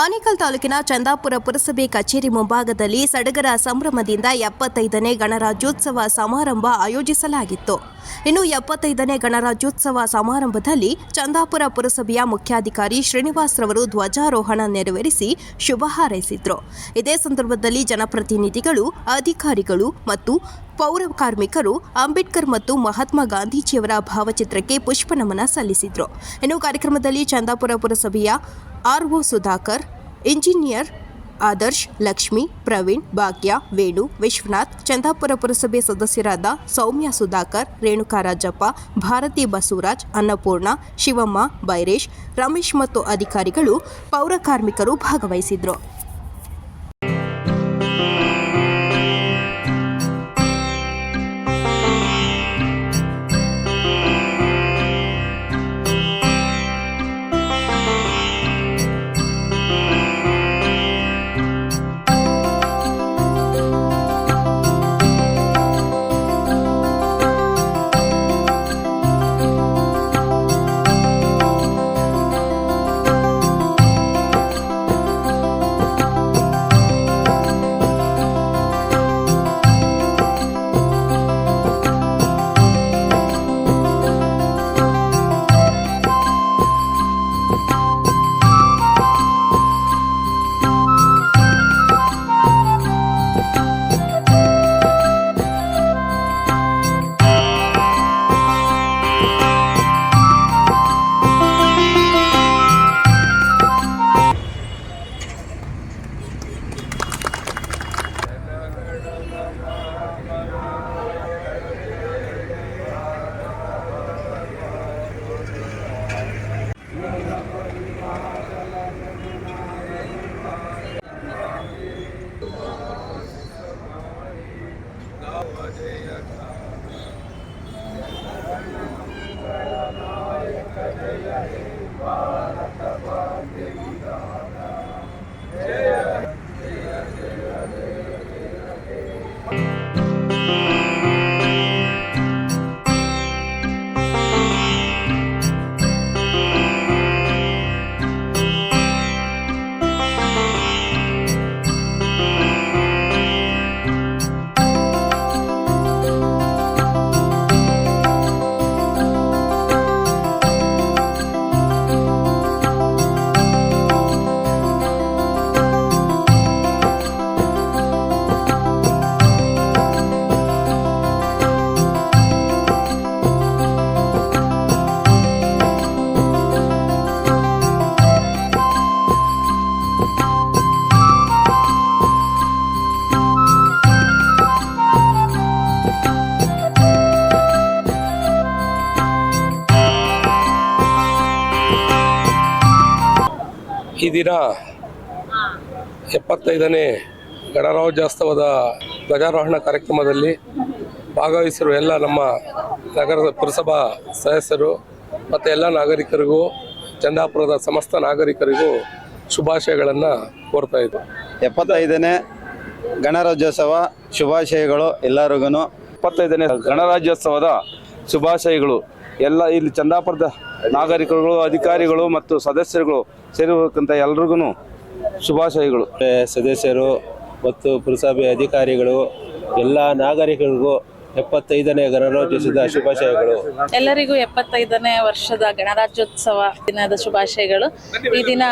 ಆನೇಕಲ್ ತಾಲೂಕಿನ ಚಂದಾಪುರ ಪುರಸಭೆ ಕಚೇರಿ ಮುಂಭಾಗದಲ್ಲಿ ಸಡಗರ ಸಂಭ್ರಮದಿಂದ ಎಪ್ಪತ್ತೈದನೇ ಗಣರಾಜ್ಯೋತ್ಸವ ಸಮಾರಂಭ ಆಯೋಜಿಸಲಾಗಿತ್ತು. ಇನ್ನು ಎಪ್ಪತ್ತೈದನೇ ಗಣರಾಜ್ಯೋತ್ಸವ ಸಮಾರಂಭದಲ್ಲಿ ಚಂದಾಪುರ ಪುರಸಭೆಯ ಮುಖ್ಯಾಧಿಕಾರಿ ಶ್ರೀನಿವಾಸ್ ರವರು ಧ್ವಜಾರೋಹಣ ನೆರವೇರಿಸಿ ಶುಭ ಹಾರೈಸಿದ್ರು. ಇದೇ ಸಂದರ್ಭದಲ್ಲಿ ಜನಪ್ರತಿನಿಧಿಗಳು, ಅಧಿಕಾರಿಗಳು ಮತ್ತು ಪೌರ ಕಾರ್ಮಿಕರು ಅಂಬೇಡ್ಕರ್ ಮತ್ತು ಮಹಾತ್ಮ ಗಾಂಧೀಜಿಯವರ ಭಾವಚಿತ್ರಕ್ಕೆ ಪುಷ್ಪನಮನ ಸಲ್ಲಿಸಿದರು. ಇನ್ನು ಕಾರ್ಯಕ್ರಮದಲ್ಲಿ ಚಂದಾಪುರ ಪುರಸಭೆಯ ಆರ್ಒ ಸುಧಾಕರ್, ಇಂಜಿನಿಯರ್ ಆದರ್ಶ್ ಲಕ್ಷ್ಮಿ, ಪ್ರವೀಣ್, ಭಾಗ್ಯ, ವೇಣು, ವಿಶ್ವನಾಥ್, ಚಂದಾಪುರ ಪುರಸಭೆ ಸದಸ್ಯರಾದ ಸೌಮ್ಯ ಸುಧಾಕರ್, ರೇಣುಕಾ ರಾಜಪ್ಪ, ಭಾರತಿ ಬಸವರಾಜ್, ಅನ್ನಪೂರ್ಣ, ಶಿವಮ್ಮ, ಬೈರೇಶ್, ರಮೇಶ್ ಮತ್ತು ಅಧಿಕಾರಿಗಳು ಪೌರ ಕಾರ್ಮಿಕರು ಭಾಗವಹಿಸಿದ್ರು. Jaya Jaya Jaya ಈ ದಿನ ಎಪ್ಪತ್ತೈದನೇ ಗಣರಾಜ್ಯೋತ್ಸವದ ಧ್ವಜಾರೋಹಣ ಕಾರ್ಯಕ್ರಮದಲ್ಲಿ ಭಾಗವಹಿಸಿರುವ ಎಲ್ಲ ನಮ್ಮ ನಗರದ ಪುರಸಭಾ ಸದಸ್ಯರು ಮತ್ತು ಎಲ್ಲ ನಾಗರಿಕರಿಗೂ ಚಂದಾಪುರದ ಸಮಸ್ತ ನಾಗರಿಕರಿಗೂ ಶುಭಾಶಯಗಳನ್ನು ಕೋರ್ತಾ ಇದ್ದರು ಎಪ್ಪತ್ತೈದನೇ ಗಣರಾಜ್ಯೋತ್ಸವ ಶುಭಾಶಯಗಳು ಎಲ್ಲರಿಗೂ. ಎಪ್ಪತ್ತೈದನೇ ಗಣರಾಜ್ಯೋತ್ಸವದ ಶುಭಾಶಯಗಳು. ಎಲ್ಲ ಇಲ್ಲಿ ಚಂದಾಪುರದ ನಾಗರಿಕರುಗಳು, ಅಧಿಕಾರಿಗಳು ಮತ್ತು ಸದಸ್ಯರುಗಳು ಸೇರಿರುವಂಥ ಎಲ್ರಿಗೂ ಶುಭಾಶಯಗಳು. ಸದಸ್ಯರು ಮತ್ತು ಪುರಸಭೆ ಅಧಿಕಾರಿಗಳು, ಎಲ್ಲ ನಾಗರಿಕರಿಗೂ ಎಪ್ಪತ್ತೈದನೇ ಗಣರಾಜ್ಯೋತ್ಸವದ ಶುಭಾಶಯಗಳು. ಎಲ್ಲರಿಗೂ ಎಪ್ಪತ್ತೈದನೇ ವರ್ಷದ ಗಣರಾಜ್ಯೋತ್ಸವ ದಿನದ ಶುಭಾಶಯಗಳು. ಈ ದಿನ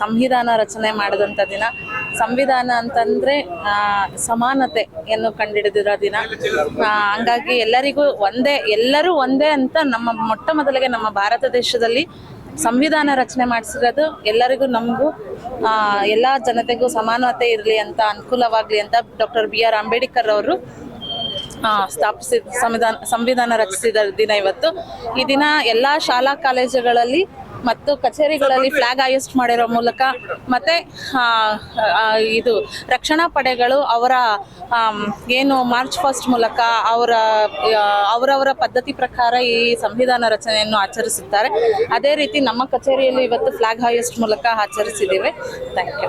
ಸಂವಿಧಾನ ರಚನೆ ಮಾಡಿದಂಥ ದಿನ. ಸಂವಿಧಾನ ಅಂತಂದ್ರೆ ಸಮಾನತೆಯನ್ನು ಕಂಡುಹಿಡಿದಿರೋ ದಿನ. ಹಂಗಾಗಿ ಎಲ್ಲರಿಗೂ ಒಂದೇ, ಎಲ್ಲರೂ ಒಂದೇ ಅಂತ ನಮ್ಮ ಮೊಟ್ಟ ಮೊದಲಿಗೆ ನಮ್ಮ ಭಾರತ ದೇಶದಲ್ಲಿ ಸಂವಿಧಾನ ರಚನೆ ಮಾಡಿಸಿರೋದು. ಎಲ್ಲರಿಗೂ ನಮಗೂ ಎಲ್ಲ ಜನತೆಗೂ ಸಮಾನತೆ ಇರಲಿ ಅಂತ, ಅನುಕೂಲವಾಗಲಿ ಅಂತ ಡಾಕ್ಟರ್ ಬಿ ಆರ್ ಅಂಬೇಡ್ಕರ್ ಅವರು ಸ್ಥಾಪಿಸಿದ ಸಂವಿಧಾನ ಸಂವಿಧಾನ ರಚಿಸಿದ ದಿನ ಇವತ್ತು. ಈ ದಿನ ಎಲ್ಲ ಶಾಲಾ ಕಾಲೇಜುಗಳಲ್ಲಿ ಮತ್ತು ಕಚೇರಿಗಳಲ್ಲಿ ಫ್ಲಾಗ್ ಹಾಯಿಸ್ಟ್ ಮಾಡಿರೋ ಮೂಲಕ ಮತ್ತೆ ಇದು ರಕ್ಷಣಾ ಪಡೆಗಳು ಅವರ ಏನು ಮಾರ್ಚ್ ಫಸ್ಟ್ ಮೂಲಕ ಅವರ ಅವರವರ ಪದ್ಧತಿ ಪ್ರಕಾರ ಈ ಸಂವಿಧಾನ ರಚನೆಯನ್ನು ಆಚರಿಸುತ್ತಾರೆ. ಅದೇ ರೀತಿ ನಮ್ಮ ಕಚೇರಿಯಲ್ಲಿ ಇವತ್ತು ಫ್ಲಾಗ್ ಹಾಯೆಸ್ಟ್ ಮೂಲಕ ಆಚರಿಸಿದ್ದೇವೆ. Thank you.